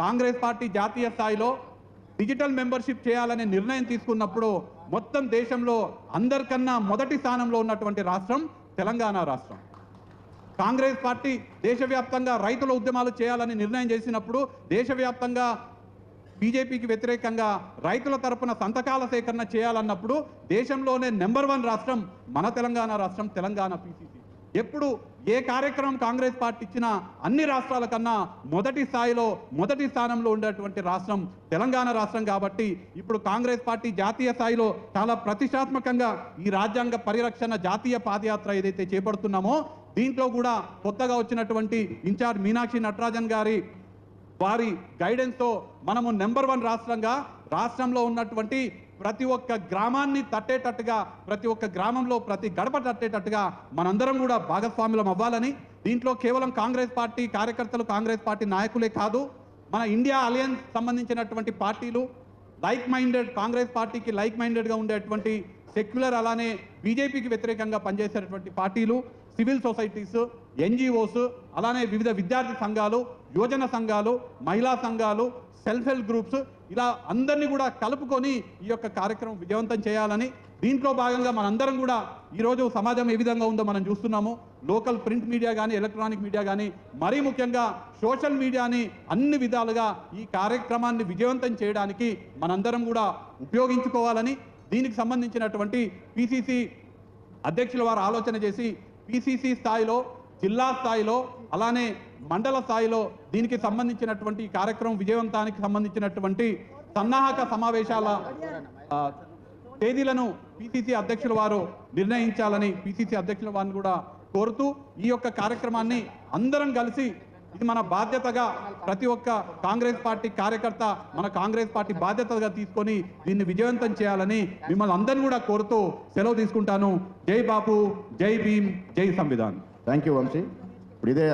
Congress party జాతీయ స్థాయిలో digital membership చేయాలనే నిర్ణయం తీసుకున్నప్పుడు మొత్తం దేశంలో అందరికన్నా మొదటి స్థానంలో ఉన్నటువంటి రాష్ట్రం తెలంగాణ రాష్ట్రం. కాంగ్రెస్ పార్టీ దేశవ్యాప్తంగా రైతుల ఉద్యమాలు చేయాలని నిర్ణయం చేసినప్పుడు దేశవ్యాప్తంగా బీజేపీకి వ్యతిరేకంగా రైతుల తరపున సంతకాల సేకరణ చేయాలన్నప్పుడు దేశంలోనే నెంబర్ వన్ రాష్ట్రం మన తెలంగాణ రాష్ట్రం తెలంగాణ పీసీసీ. ఎప్పుడు ఏ కార్యక్రమం కాంగ్రెస్ పార్టీ ఇచ్చినా అన్ని రాష్ట్రాల కన్నా మొదటి స్థాయిలో మొదటి స్థానంలో ఉండేటువంటి రాష్ట్రం తెలంగాణ రాష్ట్రం కాబట్టి ఇప్పుడు కాంగ్రెస్ పార్టీ జాతీయ స్థాయిలో చాలా ప్రతిష్టాత్మకంగా ఈ రాజ్యాంగ పరిరక్షణ జాతీయ పాదయాత్ర ఏదైతే చేపడుతున్నామో దీంట్లో కూడా కొత్తగా వచ్చినటువంటి ఇన్ఛార్జ్ మీనాక్షి నటరాజన్ గారి వారి గైడెన్స్తో మనము నెంబర్ వన్ రాష్ట్రంగా రాష్ట్రంలో ఉన్నటువంటి ప్రతి ఒక్క గ్రామాన్ని తట్టేటట్టుగా ప్రతి ఒక్క గ్రామంలో ప్రతి గడప తట్టేటట్టుగా మనందరం కూడా భాగస్వాములం అవ్వాలని దీంట్లో కేవలం కాంగ్రెస్ పార్టీ కార్యకర్తలు కాంగ్రెస్ పార్టీ నాయకులే కాదు మన ఇండియా అలయన్స్ సంబంధించినటువంటి పార్టీలు లైక్ మైండెడ్ కాంగ్రెస్ పార్టీకి లైక్ మైండెడ్గా ఉండేటువంటి సెక్యులర్ అలానే బీజేపీకి వ్యతిరేకంగా పనిచేసేటువంటి పార్టీలు సివిల్ సొసైటీస్ ఎన్జిఓస్ అలానే వివిధ విద్యార్థి సంఘాలు యువజన సంఘాలు మహిళా సంఘాలు సెల్ఫ్ హెల్ప్ గ్రూప్స్ ఇలా అందరినీ కూడా కలుపుకొని ఈ యొక్క కార్యక్రమం విజయవంతం చేయాలని దీంట్లో భాగంగా మనందరం కూడా ఈరోజు సమాజం ఏ విధంగా ఉందో మనం చూస్తున్నాము. లోకల్ ప్రింట్ మీడియా కానీ ఎలక్ట్రానిక్ మీడియా కానీ మరీ ముఖ్యంగా సోషల్ మీడియాని అన్ని విధాలుగా ఈ కార్యక్రమాన్ని విజయవంతం చేయడానికి మనందరం కూడా ఉపయోగించుకోవాలని దీనికి సంబంధించినటువంటి పిసిసి అధ్యక్షుల వారు ఆలోచన చేసి పిసిసి స్థాయిలో జిల్లా స్థాయిలో అలానే మండల స్థాయిలో దీనికి సంబంధించినటువంటి కార్యక్రమం విజయవంతానికి సంబంధించినటువంటి సన్నాహక సమావేశాల తేదీలను పిసిసి అధ్యక్షుల వారు నిర్ణయించాలని పిసిసి అధ్యక్షుల వారిని కూడా కోరుతూ ఈ యొక్క కార్యక్రమాన్ని అందరం కలిసి ఇది మన బాధ్యతగా ప్రతి ఒక్క కాంగ్రెస్ పార్టీ కార్యకర్త మన కాంగ్రెస్ పార్టీ బాధ్యతగా తీసుకొని దీన్ని విజయవంతం చేయాలని మిమ్మల్ని అందరిని కూడా కోరుతూ సెలవు తీసుకుంటాను. జై బాపు జై భీమ్ జై సంవిధాన్. థ్యాంక్ యూ వంశీ ఇప్పుడు ఇదే